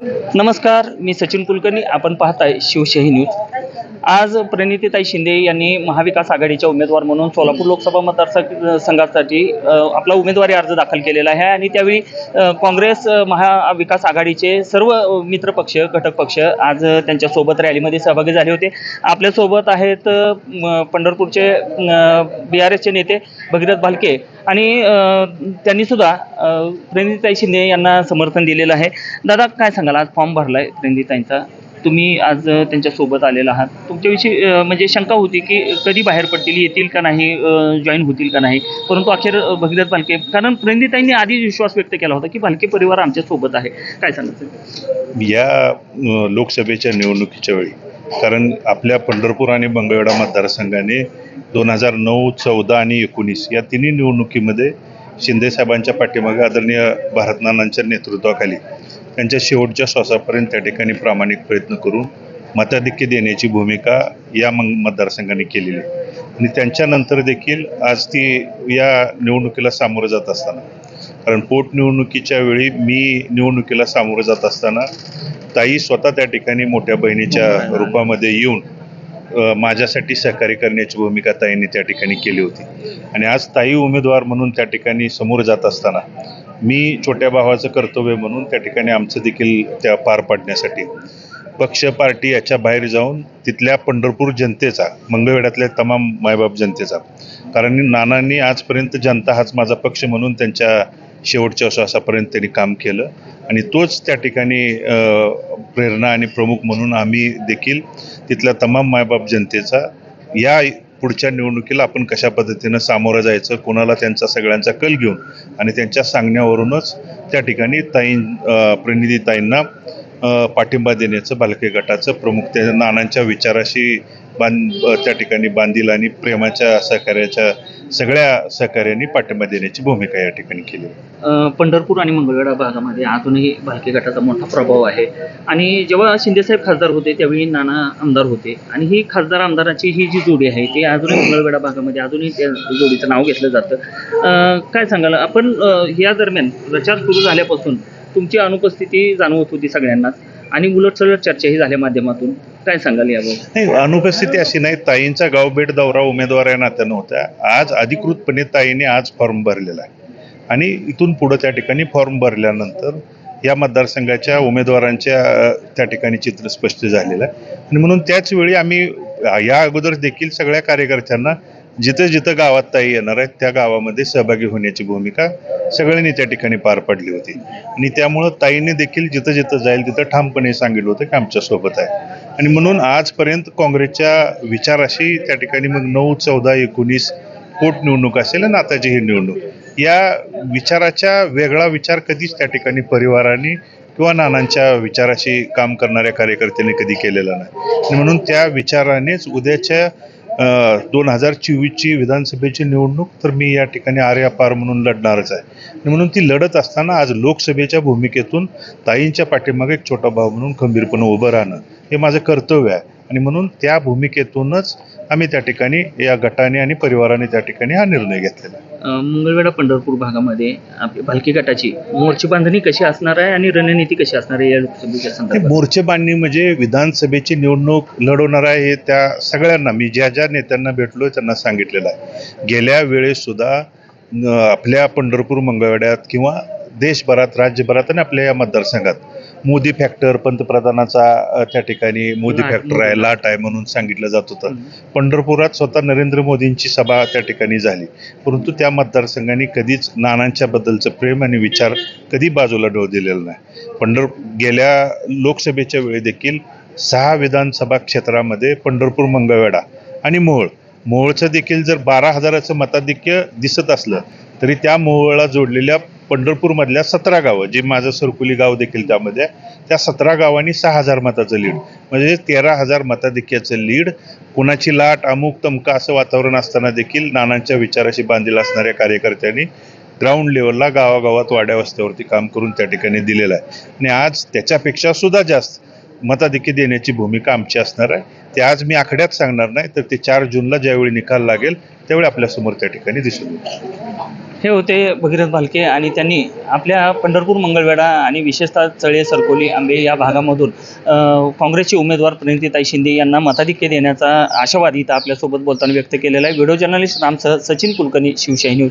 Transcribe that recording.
नमस्कार मी सचिन कुलकर्णी. आपण पाहताय शिवशाही न्यूज. आज प्रणितीताई शिंदे यांनी महाविकास आघाडीच्या उमेदवार म्हणून सोलापूर लोकसभा मतदारसंघ संघासाठी आपला उमेदवारी अर्ज दाखल केलेला आहे आणि त्यावेळी काँग्रेस महाविकास आघाडीचे सर्व मित्र मित्रपक्ष घटक पक्ष आज त्यांच्यासोबत रॅलीमध्ये सहभागी झाले होते. आपल्यासोबत आहेत पंढरपूरचे बी आर एसचे नेते भगीरथ भालके आणि त्यांनीसुद्धा त्यांनी सुद्धा प्रणितीताई शिंदे यांना समर्थन दिलेलं आहे. दादा काय संघाला आज फॉर्म भरला आहे प्रेंदिताईंचा तुम्ही आज त्यांच्यासोबत आलेला आहात. तुमच्याविषयी म्हणजे शंका होती की कधी बाहेर पडतील येतील का नाही जॉईन होतील का नाही? परंतु अखेर भगीरथ भालके कारण प्रेंदिताईंनी आधीच विश्वास व्यक्त केला होता की भालके परिवार आमच्यासोबत आहे. काय सांगायचं या लोकसभेच्या निवडणुकीच्या वेळी कारण आपल्या पंढरपूर आणि मंगळवेढा मतदारसंघाने दोन हजार नऊ चौदा आणि एकोणीस या तिन्ही निवडणुकीमध्ये शिंदेसाहेबांच्या पाठीमागे आदरणीय भारतनानांच्या नेतृत्वाखाली त्यांच्या शेवटच्या श्वासापर्यंत त्या ठिकाणी प्रामाणिक प्रयत्न करून मताधिक्य देण्याची भूमिका या मग मतदारसंघाने केलेली आणि त्यांच्यानंतर देखील आज ती या निवडणुकीला सामोरं जात असताना कारण पोटनिवडणुकीच्या वेळी मी निवडणुकीला सामोरं जात असताना ताई स्वतः त्या ठिकाणी मोठ्या बहिणीच्या रूपामध्ये येऊन माझ्यासाठी सहकार्य करण्याची भूमिका ताईंनी त्या ठिकाणी केली होती. आणि आज ताई उमेदवार म्हणून त्या ठिकाणी समोर जात असताना मी छोट्या भावाचं कर्तव्य म्हणून त्या ठिकाणी आमचं देखील त्या पार पाडण्यासाठी पक्ष पार्टी याच्या बाहेर जाऊन तिथल्या पंढरपूर जनतेचा मंगळवेढ्यातल्या तमाम मायबाप जनतेचा कारण नानांनी आजपर्यंत जनता हाच माझा पक्ष म्हणून त्यांच्या शेवटच्या श्वासापर्यंत त्यांनी काम केलं आणि तोच त्या ठिकाणी प्रेरणा आणि प्रमुख म्हणून आम्ही देखील तिथल्या तमाम मायबाप जनतेचा या पुढच्या निवडणुकीला आपण कशा पद्धतीनं सामोरं जायचं कोणाला त्यांचा सगळ्यांचा कल घेऊन आणि त्यांच्या सांगण्यावरूनच त्या ठिकाणी ताई अ, ताईंना पाठिंबा देण्याचं बालके गटाचं प्रमुख त्या नानांच्या विचाराशी बांध त्या ठिकाणी बांधील आणि प्रेमाच्या सहकार्याच्या सगळ्या सहकार्यांनी पाठिंबा देण्याची भूमिका या ठिकाणी केली. पंढरपूर आणि मंगळवेढा भागामध्ये अजूनही भालके गटाचा मोठा प्रभाव आहे. आणि जेव्हा शिंदेसाहेब खासदार होते त्यावेळी नाना आमदार होते. आणि ही खासदार आमदाराची ही जी जोडी आहे ती अजूनही मंगळवेढा भागामध्ये अजूनही त्या जोडीचं नाव घेतलं जातं. काय सांगाल? आपण या दरम्यान प्रचार सुरू झाल्यापासून तुमची अनुपस्थिती जाणवत होती सगळ्यांनाच आणि उलटसलट चर्चाही झाल्या माध्यमातून. काय सांगाल याबाबत नाही अनुपस्थिती अशी नाही. ताईंचा गावभेट दौरा उमेदवार या नात्यानं होत्या आज अधिकृतपणे ताईने आज फॉर्म भरलेला आहे. आणि इथून पुढं त्या ठिकाणी फॉर्म भरल्यानंतर या मतदारसंघाच्या उमेदवारांच्या अ, त्या ठिकाणी चित्र स्पष्ट झालेलं आहे. आणि म्हणून त्याच वेळी आम्ही अ, या अगोदर देखील सगळ्या कार्यकर्त्यांना जिथं जिथं गावात ताई येणार आहेत त्या गावामध्ये सहभागी होण्याची भूमिका सगळ्यांनी त्या ठिकाणी पार पडली होती. आणि त्यामुळं ताईने देखील जिथं जिथं जाईल तिथं ठामपणे सांगितलं होतं की आमच्यासोबत आहे. आणि म्हणून आजपर्यंत काँग्रेसच्या विचाराशी त्या ठिकाणी मग नऊ चौदा एकोणीस पोटनिवडणूक असेल आणि आताची ही निवडणूक. या विचाराच्या वेगळा विचार कधीच त्या ठिकाणी परिवाराने किंवा नानांच्या विचाराशी काम करणाऱ्या कार्यकर्त्यांनी कधी केलेला नाही. म्हणून त्या विचारानेच उद्याच्या दोन हजार चोवीसची विधानसभेची निवडणूक तर मी या ठिकाणी आर्यापार म्हणून लढणारच आहे. आणि म्हणून ती लढत असताना आज लोकसभेच्या भूमिकेतून ताईंच्या पाठीमागे एक छोटा भाऊ म्हणून खंबीरपणे उभं राहणं हे माझं कर्तव्य आहे. आणि म्हणून त्या भूमिकेतूनच आम्ही त्या ठिकाणी या गटाने आणि परिवाराने त्या ठिकाणी हा निर्णय घेतलेला आहे. मंगळवेढा पंढरपूर भागामध्ये आपली भालकी गटाची मोर्चे बांधणी कशी असणार आहे आणि रणनीती कशी असणार आहे या लोकसभेच्या ते संदर्भात? मोर्चे बांधणी म्हणजे विधानसभेची निवडणूक लढवणार आहे हे त्या सगळ्यांना मी ज्या ज्या नेत्यांना भेटलो त्यांना सांगितलेलं आहे. गेल्या वेळेस सुद्धा आपल्या पंढरपूर मंगळवेढ्यात किंवा देशभरात राज्यभरात आणि आपल्या या मतदारसंघात मोदी फॅक्टर पंतप्रधानाचा त्या ठिकाणी मोदी फॅक्टर आहे. लाट. आहे म्हणून सांगितलं जात होतं. पंढरपुरात स्वतः नरेंद्र मोदींची सभा त्या ठिकाणी झाली. परंतु त्या मतदारसंघाने कधीच नानांच्या बद्दलचं प्रेम आणि विचार कधी बाजूला डोळ दिलेला नाही. पंढर गेल्या लोकसभेच्या वेळी देखील सहा विधानसभा क्षेत्रामध्ये पंढरपूर मंगळवेढा आणि मोहोळ. मोहोळचं देखील जर बारा हजाराचं मताधिक्य दिसत असलं तरी त्या मोहोळला जोडलेल्या पंढरपूरमधल्या सतरा गावं जे माझं सरकुली गाव देखील त्यामध्ये आहे, त्या सतरा गावांनी सहा हजार मताचं लीड म्हणजे तेरा हजार मताधिक्याचं लीड कुणाची लाट अमुक तमका असं वातावरण असताना देखील नानांच्या विचाराशी बांधील असणाऱ्या कार्यकर्त्यांनी ग्राउंड लेवलला गावागावात वाड्या वस्त्यावरती काम करून त्या ठिकाणी दिलेलं आहे. आणि आज त्याच्यापेक्षा सुद्धा जास्त मताधिक्य देण्याची भूमिका आमची असणार आहे. ते आज मी आकड्यात सांगणार नाही तर ते चार जूनला ज्यावेळी निकाल लागेल त्यावेळी आपल्यासमोर त्या ठिकाणी दिसून येईल. हे होते भगीरथ भालके आणि त्यांनी आपल्या पंढरपूर मंगळवेढा आणि विशेषतः चळे सरकोली आंबे या भागामधून काँग्रेसचे उमेदवार प्रणितीताई शिंदे यांना मताधिक्य देण्याचा आशावाद इथं आपल्यासोबत बोलताना व्यक्त केलेला आहे. व्हिडिओ जर्नलिस्ट राम स- सचिन कुलकर्णी शिवशाही न्यूज.